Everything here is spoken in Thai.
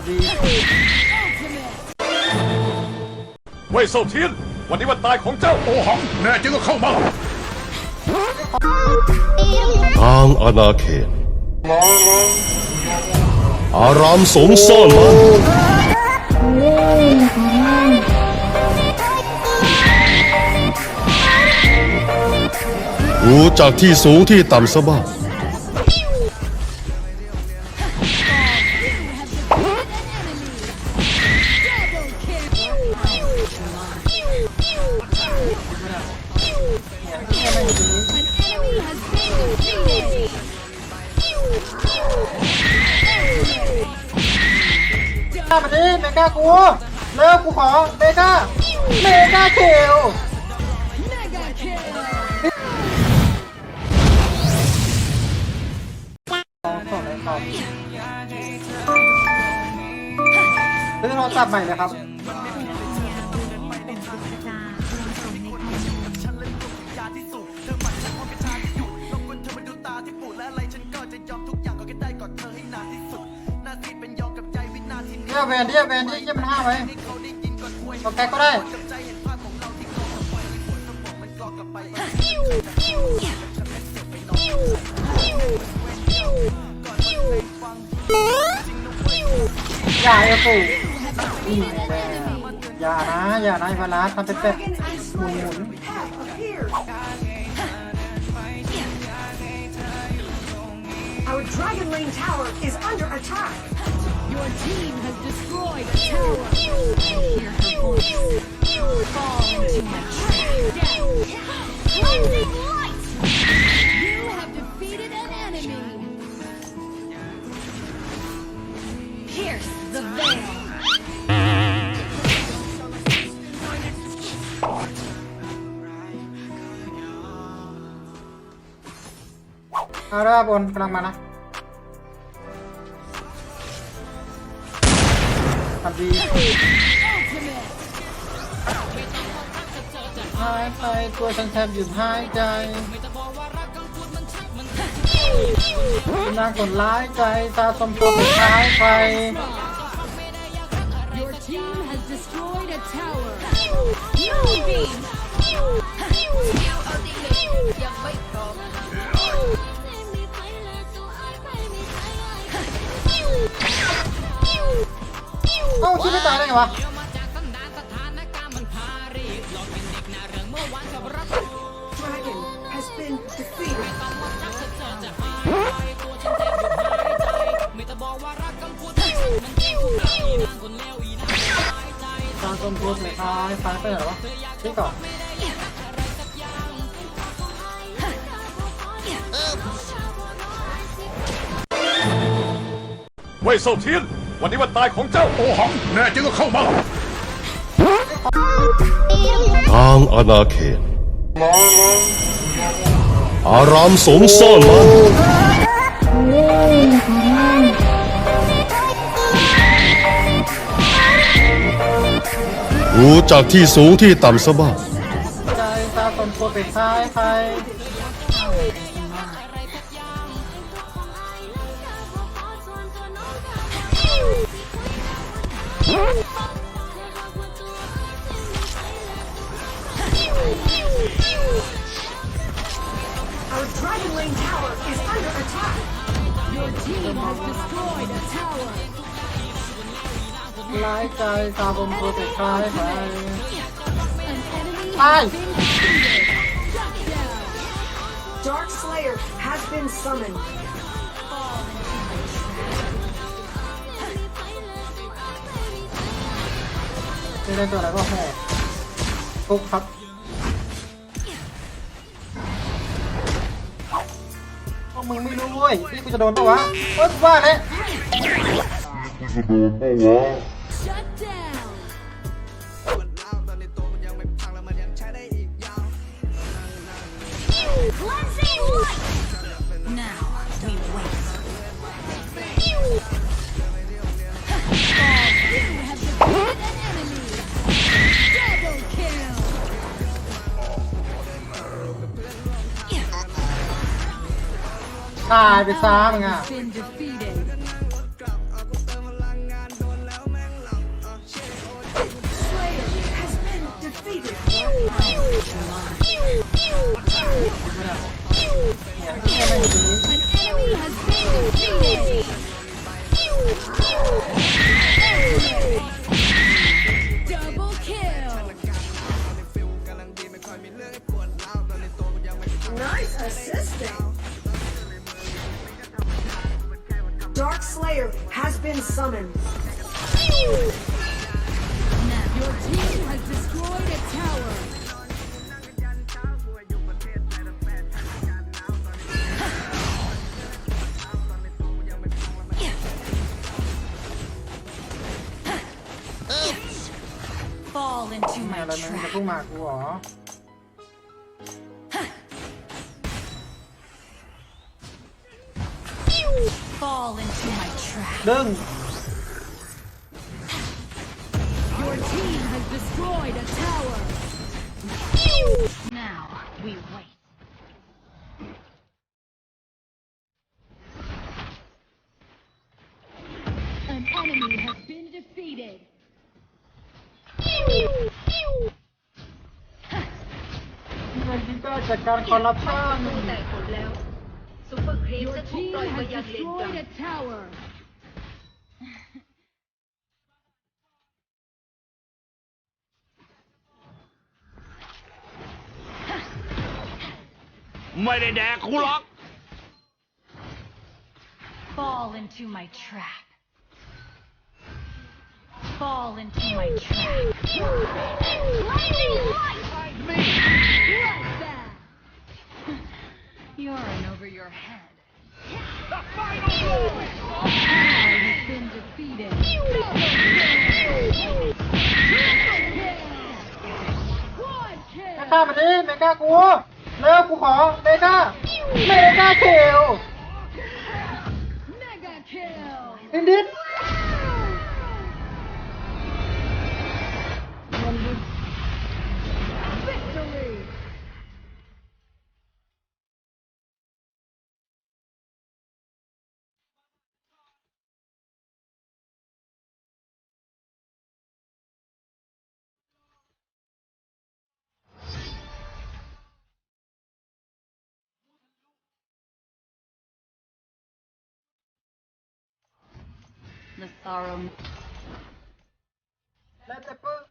ำดีเว่ยเซาเทียน วันนี้วันตายของเจ้าโอหัง แน่จริงก็เข้ามาทางอาณาเขต อารามสมซ่อนมันรู้จากที่สูงที่ต่ำซะบ้าง ก้ามาดิเมก้ากูเร็วกูขอเมก้าเมก้าเคลซื้อโทรศัพท์ใหม่นะครับ เดี๋ยวแวนเดียวแวนที่ยี่มันห้าไว้ตกแกก็ได้อย่าเอฟูนี่แหละอย่านะ อย่านะไอ้พลาทำเป็นเป็ดหมุนหมุน Our Dragon Lane Tower is under attack. Your team has destroyed a tower. I hear her voice. Fall into my trap. Death. Blinding light. You have defeated an enemy. Pierce the veil. เอาละบนกำลังมานะ ทำดีหายไปตัวฉันแทบหยุดหายใจนางคนร้ายใจตาสมตัวเป็นท้ายไป Your team has destroyed a tower. Moonbeam. เอ้าคิดไม่ตายได้ไงวะ Dragon has been defeated. ตาสมตัวเป็นท้ายท้ายไปไหนวะนี่ก่อนเว่ยเซาเทียน วันนี้วันตายของเจ้าโอหัง แน่จริงก็เข้ามา ทางอาณาเขต อารามสมซ่อนมันรู้จากที่สูงที่ต่ำซะบ้าง ใจตาสมตัวเป็นท้ายไป Our Dragon Lane Tower is under attack. Your team has destroyed a tower. ร้ายใจตาสมตัวเป็นท้ายไป An enemy Hi. has been defeated. Shut down. Dark Slayer has been summoned. ไม่ได้ตัวอะไรก็แค่ทุกครับพวกมึงไม่รู้เว้ยนี่กูจะโดนปะวะเฮ้ยว่าเลย Shut down. ตายไปซ้ามึงอะ Been defeated. Fall into แม่ my อะไรมึงจะ trap. พุ่งมากูเหรอ Fall into my trap. ดึง Your team has destroyed a tower. Now we wait. เงินที่ก็จัดการคอร์รัปชันตู้แตกหมดแล้วซุปเปอร์ครีม Your จะถูก team ปล่อยมา has ยังเลนกลาง destroyed a tower. ไม่ได้แดกกูหรอก Fall into my trap. Fall into my trap. Blinding light! Bloodbath! You're in over your head. The final has been defeated. Quad เม kill! กามาดิเมกากูเร็วกูขอเมกาเมกาเทล Mega kill! ดินดิน The sorrow แล้วแต่ปึ๊บ